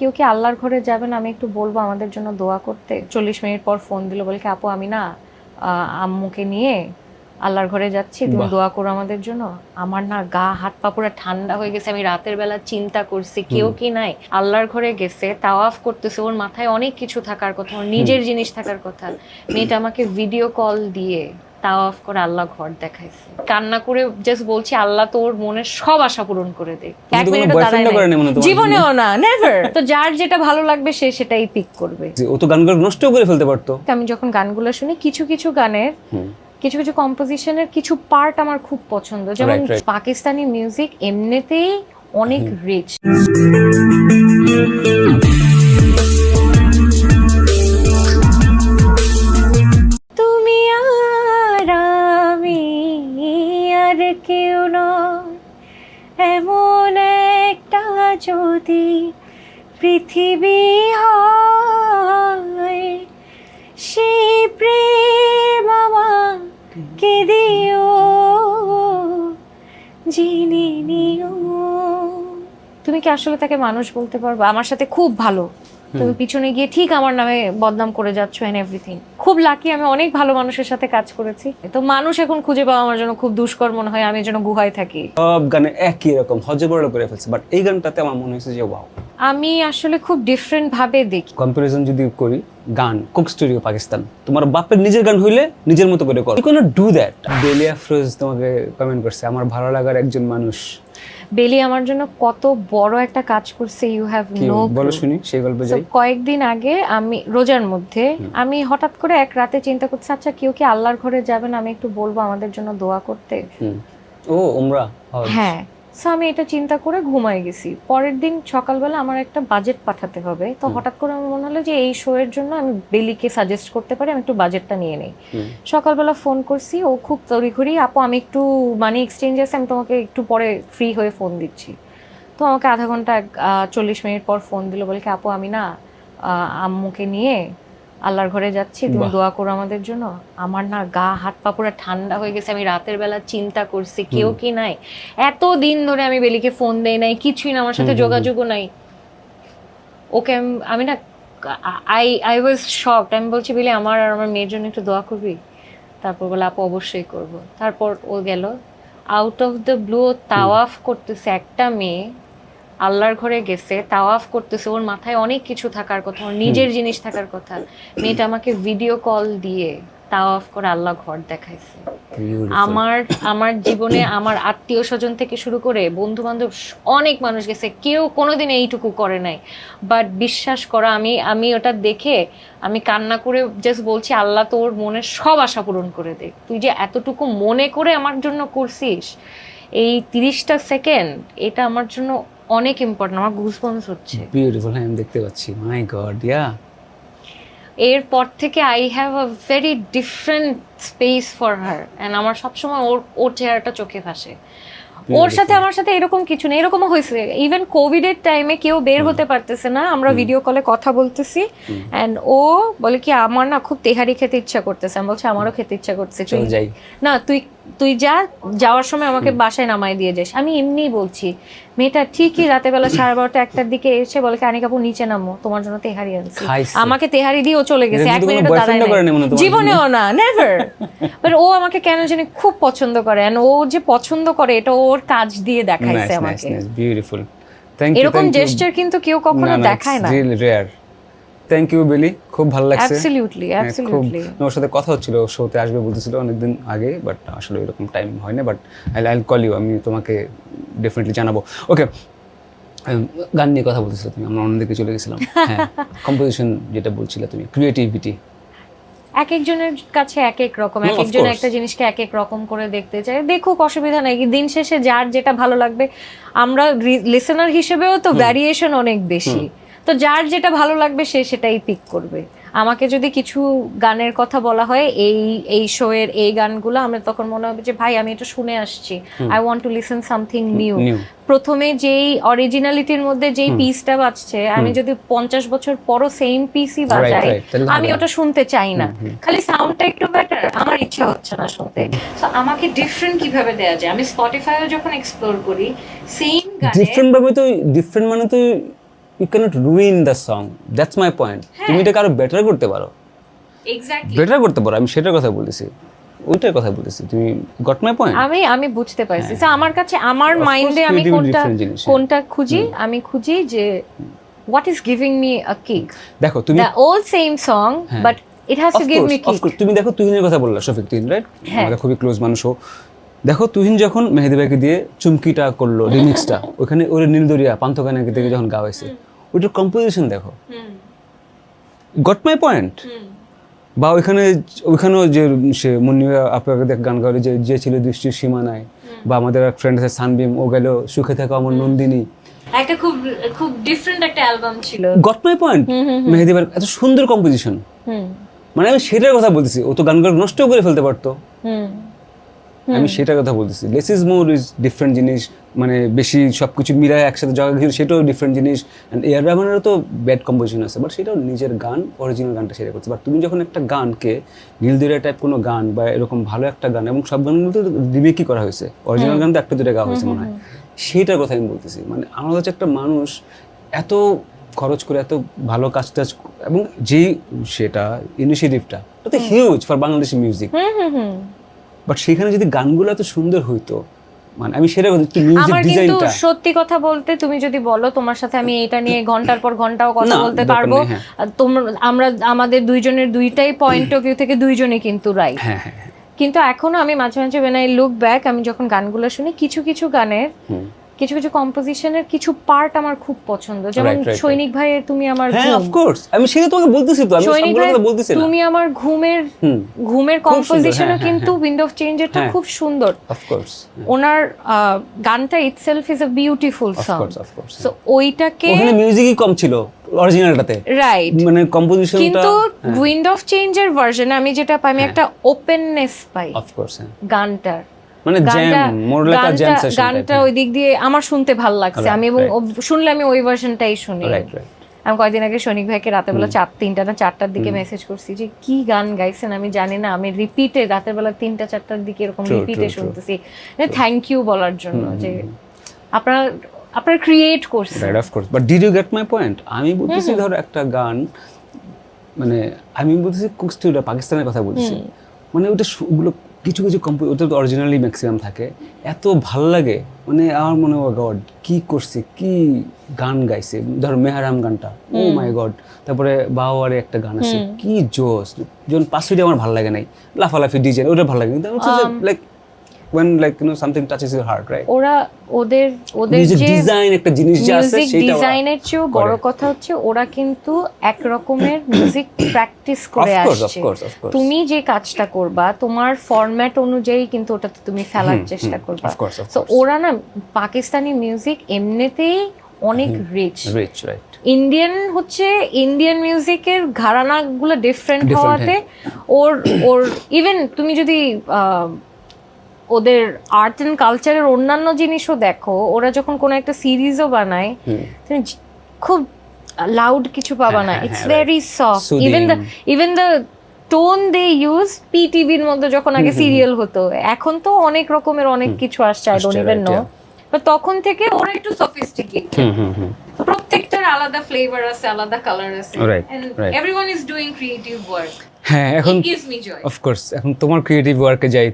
কেউ কি আল্লাহর ঘরে যাবেন? আমি একটু বলব আমাদের জন্য দোয়া করতে। চল্লিশ মিনিট পর ফোন দিল বলে কি আপু আমি না আম্মুকে নিয়ে আল্লাহর ঘরে যাচ্ছি। তুমি দোয়া করো আমাদের জন্য। আমার না গা হাত পা পুরো ঠান্ডা হয়ে গেছে। আমি রাতের বেলা চিন্তা করছি কেউ কি নাই? আল্লাহর ঘরে গেছে তাওয়াফ করতেছে। ওর মাথায় অনেক কিছু থাকার কথা ওর নিজের জিনিস থাকার কথা। মেয়েটা আমাকে ভিডিও কল দিয়ে তাওয়াফ করে আল্লাহ ঘর দেখাইছে। কান্না করে জাস্ট বলছি আল্লাহ তোর মনের সব আশা পূরণ করে দে। এক মিনিটও দাঁড়ায় জীবনেও না নেভার তো যার যেটা ভালো লাগবে সে সেটাই পিক করবে। ও তো গানগুলো নষ্ট করে ফেলতে পারতো। আমি যখন গানগুলো শুনি কিছু কিছু গানের কিছু কিছু কম্পোজিশনের কিছু পার্ট আমার খুব পছন্দ। যেমন. পাকিস্তানি মিউজিক এমনিতেই অনেক রিচ পৃথিবী হয় সেই প্রেম আমাকে দিও যিনি নিও। তুমি কি আসলে তাকে মানুষ বলতে পারবে? আমার সাথে খুব ভালো। তুমি পিছনে গিয়ে ঠিক আমার নামে বদনাম করে যাচ্ছ এন্ড এভরিথিং খুব লাকি আমি অনেক ভালো মানুষের সাথে কাজ করেছি। তো মানুষ এখন খুঁজে পাওয়া আমার জন্য খুব দুষ্কর মনে হয় আমি যেন গুহায় থাকি। সব গানে একই রকম হজবরল করে ফেলছে বাট এই গানটাতে আমার মনে হয়েছে যে ওয়াও আমি আসলে খুব ডিফারেন্ট ভাবে দেখি। কম্পারিজন যদি করি গান কুক স্টুডিও পাকিস্তান তোমার বাপের নিজের গান হইলে নিজের মতো করে করো। কোনো ডু দ্যাট বেলিয়া ফ্রোজ তোমাকে কমেন্ট করছে আমার ভালো লাগার একজন মানুষ। বেলি আমার জন্য কত বড় একটা কাজ করছে ইউ হ্যাভ নো বলো শুনি সেই গল্প যাই। কয়েকদিন আগে আমি রোজার মধ্যে আমি হঠাৎ করে এক রাতে চিন্তা করতে আচ্ছা কেউ কি আল্লাহর ঘরে যাবেন আমি একটু বলব আমাদের জন্য দোয়া করতে। ও উমরা হ্যাঁ। সো আমি এটা চিন্তা করে ঘুমাই গেছি। পরের দিন সকালবেলা আমার একটা বাজেট পাঠাতে হবে। তো হঠাৎ করে আমার মনে হলো যে এই শো এর জন্য আমি বেলিকে সাজেস্ট করতে পারি আমি একটু বাজেটটা নিয়ে নেই। সকালবেলা ফোন করছি ও খুব তড়িঘড়ি আপু আমি একটু মানি এক্সচেঞ্জ আছে আমি তোমাকে একটু পরে ফ্রি হয়ে ফোন দিচ্ছি। তো আমাকে আধা ঘণ্টা চল্লিশ মিনিট পর ফোন দিল বলে কি আপু আমি না আম্মুকে নিয়ে আল্লাহর ঘরে যাচ্ছি তুমি দোয়া করো আমাদের জন্য। আমার না গা হাত পা পুরো ঠান্ডা হয়ে গেছে আমি রাতের বেলা চিন্তা করছি কেউ কি নাই। এত দিন ধরে আমি বেলিকে ফোন দেই নাই কিছুই না আমার সাথে যোগাযোগও নাই। ওকে আমি না আই আই ওয়াজ শকড। আমি বলছি বেলি আমার আর আমার মেয়ের জন্য একটু দোয়া করবি? তারপর বলে আপু অবশ্যই করব। তারপর ও গেল। আউট অফ দ্য ব্লু তাওয়াফ করতেছে একটা মেয়ে আল্লাহর ঘরে গেছে তাওয়াফ করতেছে ওর মাথায় অনেক কিছু থাকার কথা ওর নিজের জিনিস থাকার কথা। মেয়েটা আমাকে ভিডিও কল দিয়ে তাওয়াফ করে আল্লাহ ঘর দেখাইছে। আমার আমার জীবনে আমার আত্মীয় স্বজন থেকে শুরু করে বন্ধু বান্ধব অনেক মানুষ গেছে কেউ কোনোদিন এইটুকু করে নাই। বাট বিশ্বাস করা আমি আমি ওটা দেখে আমি কান্না করে জাস্ট বলছি আল্লাহ তোর মনের সব আশা পূরণ করে দে। তুই যে এতটুকু মনে করে আমার জন্য করছিস এই তিরিশটা সেকেন্ড এটা আমার জন্য অনেক ইম্পর্টেন্ট আমার গুজবন্স হচ্ছে। বিউটিফুল হ্যাঁ আমি দেখতে পাচ্ছি। মাই গড ইয়া এরপর থেকে I have a very different space for her and আমার সবসময় ওর ওর চেহারাটা চোখে ভাসে। ওর সাথে আমার সাথে এরকম কিছু নেই এরকমও হয়েছে। ইভেন কোভিড এর টাইমে কেউ বের হতে পারতেছে না আমরা ভিডিও কলে কথা বলতেছি। এন্ড ও বলে কি আমার না খুব তেহারি খেতে ইচ্ছা করতেছে। আমি বলছি আমারও খেতে ইচ্ছা করতেছে চল যাই। না তুই তুই যা যাওয়ার সময় আমাকে বাসায় নামাই দিয়ে যাস। আমি এমনিই বলছি মেয়েটা ঠিকই রাতে বেলা সাড়ে বারোটা একটার দিকে এসে বলে কি আনি কাপড় নিচে নামো তোমার জন্য তেহারি আনছি। আমাকে তেহারি দিয়ে ও চলে গেছে এক কোনো মিনিটও দাঁড়ায় ও জীবনেও না নেভার বাট ও আমাকে কেন জানি খুব পছন্দ করে। And ও যে পছন্দ করে এটা ওর কাজ দিয়ে দেখাইছে আমাকে। বিউটিফুল থ্যাংক ইউ এরকম জেস্টার কিন্তু কেউ কখনো দেখায় না। রিয়েলি রেয়ার থ্যাংক ইউ বেলি খুব ভালো লাগছে। অ্যাবসলিউটলি অ্যাবসলিউটলি ওর সাথে কথা হচ্ছিল শোতে আসবে বলতেছিল অনেকদিন আগে বাট আসলে এরকম টাইম হয় না but I I'll call you আমি তোমাকে ডেফিনেটলি জানাব। ওকে গান নিয়ে কথা বলতেছিল তুমি আমরা অন্যদিকে চলে গেছিলাম। হ্যাঁ কম্পোজিশন যেটা বলছিলে তুমি ক্রিয়েটিভিটি এক একজনের কাছে এক এক রকম এক একজন একটা জিনিসকে এক এক রকম করে দেখতে চায়। দেখুক অসুবিধা নাই। দিন শেষে যার যেটা ভালো লাগবে আমরা লিসেনার হিসেবেও তো ভ্যারিয়েশন অনেক বেশি। তো যার যেটা ভালো লাগবে সে সেটাই পিক করবে। আমাকে যদি কিছু গানের কথা বলা হয় এই এই শো এর এই গানগুলো আমার তখন মনে হবে যে ভাই আমি এটা শুনে আসছি। I want to listen something new প্রথমে যেই অরিজিনালিটির মধ্যে যেই পিসটা বাজছে আমি যদি পঞ্চাশ বছর পরও সেম পিসই বাজাই আমি ওটা শুনতে চাই না। খালি সাউন্ডটা একটু বেটার আমার ইচ্ছা হচ্ছে না শুনতে। So, আমাকে ডিফারেন্ট কীভাবে দেয়া যায়? আমি স্পটিফাইও যখন এক্সপ্লোর করি সেম গানে ডিফারেন্ট ভাবে তো ডিফারেন্ট মানে তো you can't ruin the song that's my point তুমি এটাকে আরও বেটার করতে পারো। বেটার করতে পারো। আমি সেটার কথা বলতেছি। ওইটার কথা বলতেছি। তুমি গট মাই পয়েন্ট আমি আমি বুঝতে পারছি। So, আমার কাছে আমার হ্যাঁ। মাইন্ডে আমি কোনটা হ্যাঁ। কোনটা খুঁজি আমি খুঁজি যে what is giving me a kick দেখো তুমি দ্য ওল্ড সেম সং হ্যাঁ। But it has to give me kick. তুমি দেখো তুহিনের কথা বললা শফিক তুহিন রাইট হ্যাঁ। আমাদের খুবই ক্লোজ মানুষও দেখো তুহিন যখন মেহেদি ভাইকে দিয়ে চুমকিটা করল রিমিক্সটা ওখানে ওর নীলদরিয়া পান্থকানাকে থেকে যখন গাওয়াইছে ওইটার কম্পোজিশন দেখো। গট মাই পয়েন্ট বা ওইখানে ওইখানেও যে সে মুন্নিয়া আপনাকে দেখ গান গাওয়ালে যে যে ছিল দৃষ্টির সীমানায় বা আমাদের এক ফ্রেন্ড আছে সানবিম ও গেল সুখে থাকা আমার নন্দিনী। একটা খুব খুব ডিফারেন্ট একটা অ্যালবাম ছিল। গট মাই পয়েন্ট মেহেদি এত সুন্দর কম্পোজিশন মানে আমি সেটার কথা বলতেছি ও তো গানগুলো নষ্ট করে ফেলতে পারতো। হুম। আমি সেটার কথা বলতেছি। Less is more is different জিনিস মানে বেশি সব কিছু মিলায় একসাথে জগা ঘিরে সেটাও ডিফারেন্ট জিনিস। অ্যান্ড এয়ার রহমানেরও তো ব্যাড কম্পোজিশন আছে বাট সেটাও নিজের গান অরিজিনাল গানটা সেটা করছে। বাট তুমি যখন একটা গানকে নীলদিরা টাইপ কোনো গান বা এরকম ভালো একটা গান এবং সব গানগুলো তো রিমেকই করা হয়েছে অরিজিনাল গান তো একটা দুটো গাওয়া হয়েছে মনে হয়। সেটার কথা আমি বলতেছি মানে আমার হচ্ছে একটা মানুষ এত খরচ করে এত ভালো কাজ টাজ এবং যেই সেটা ইনিশিয়েটিভটা ওটা তো huge for Bangladeshi music but সেখানে যদি গানগুলো এত সুন্দর হইতো মানে আমি সেটা একটু মিউজিক ডিজাইনটা কিন্তু সত্যি কথা বলতে তুমি যদি বলো তোমার সাথে আমি এটা নিয়ে ঘণ্টার পর ঘন্টাও কথা বলতে পারব হ্যাঁ। তোমরা আমরা আমাদের দুইজনের দুইটাই পয়েন্ট অফ ভিউ থেকে দুইজনে কিন্তু রাইট হ্যাঁ হ্যাঁ। কিন্তু এখনও আমি মাঝে মাঝে ওয়েন আই লুক ব্যাক আমি যখন গানগুলো শুনি কিছু কিছু গানের। কিছু কিছু কম্পোজিশনের কিছু পার্ট আমার খুব পছন্দ। যেমন. সৈনিক ভাইয়ের তুমি আমার হ্যাঁ ঘুম। অফকোর্স আমি সেটা তোমাকে বলতেছি তো আমি সৈনিক সবগুলো বলতেছি না। তুমি আমার ঘুমের ঘুমের কম্পোজিশনও হ্যাঁ, কিন্তু উইন্ড অফ চেঞ্জেরটা হ্যাঁ। খুব সুন্দর। অফকোর্স ওনার আহ, গানটা itself is a beautiful song so ওইটাকে ওখানে মিউজিকই কম ছিল অরিজিনালটাতে রাইট মানে কম্পোজিশনটা কিন্তু উইন্ড অফ চেঞ্জের ভার্সনে আমি যেটা পাই আমি হ্যাঁ। একটা ওপেননেস পাই অফকোর্স হ্যাঁ। গানটার। মানে জ্যাম জ্যাম সেশন গানটা ওই দিক দিয়ে আমার শুনতে ভালো লাগছে। আমি এবং শুনলে আমি ওই ভার্সনটাই শুনি। আমি কয়েকদিন আগে শনিক ভাইকে রাতের বেলা চার তিনটা না চারটার দিকে মেসেজ করছি যে কি গান গাইছেন? আমি জানি না। আমি রিপিটে রাতের বেলা তিনটা চারটার দিকে এরকম রিপিটে. শুনতেছি। থ্যাংক ইউ বলার জন্য যে আপনার আপনার ক্রিয়েট করছে right of course but did you get my point আমি বলতেছি ধরো একটা গান মানে আমি বলতেছি ওটা পাকিস্তানের কথা বলছি। মানে ওটা ওগুলো কিছু কিছু কম্পোজ ওদের তো অরিজিনালি ম্যাক্সিমাম থাকে। এত ভালো লাগে মানে আমার মনে হয় গড কি করছে? কি গান গাইছে? ধরো মেহারাম গানটা। ও মাই গড তারপরে বাওয়ারে একটা গান আছে কি জোস যখন পাঁচটি আমার ভালো লাগে নাই লাফালাফি ডিজাইন ওটা ভালো লাগে কিন্তু like when like you know something touches your heart right ওরা ওদের ওদের যে ডিজাইন একটা জিনিস যে আছে সেটা ডিজাইনের চেয়েও বড়। কথা হচ্ছে ওরা কিন্তু এক রকমের মিউজিক প্র্যাকটিস করে আসছে. তুমি যে কাজটা করবা তোমার ফরম্যাট অনুযায়ী কিন্তু ওটাতে তুমি ফেলার চেষ্টা করবা তো. ওরা না পাকিস্তানি মিউজিক এমনিতেই অনেক রিচ রিচ রাইট ইন্ডিয়ান হচ্ছে ইন্ডিয়ান মিউজিকের ঘরানাগুলো ডিফারেন্ট হওয়াতে ওর ওর ইভেন তুমি যদি ওদের আর্ট অ্যান্ড কালচারের অন্যান্য জিনিসও দেখো ওরা যখন কোনো একটা সিরিজও বানায় তুমি খুব লাউড কিছু পাবা না। It's very soft even the even the tone they use পিটিভির মধ্যে যখন আগে সিরিয়াল হতো এখন তো অনেক রকমের অনেক কিছু আসছে I don't even know but তখন থেকে ওরা একটু সফিস্টিকেট হুম হুম হুম। প্রত্যেকটার আলাদা ফ্লেভার আছে আলাদা কালার আছে। And everyone is doing creative work হ্যাঁ এখন গিভস মি জয় অফকোর্স এখন তোমার ক্রিয়েটিভ ওয়ার্কে যাই।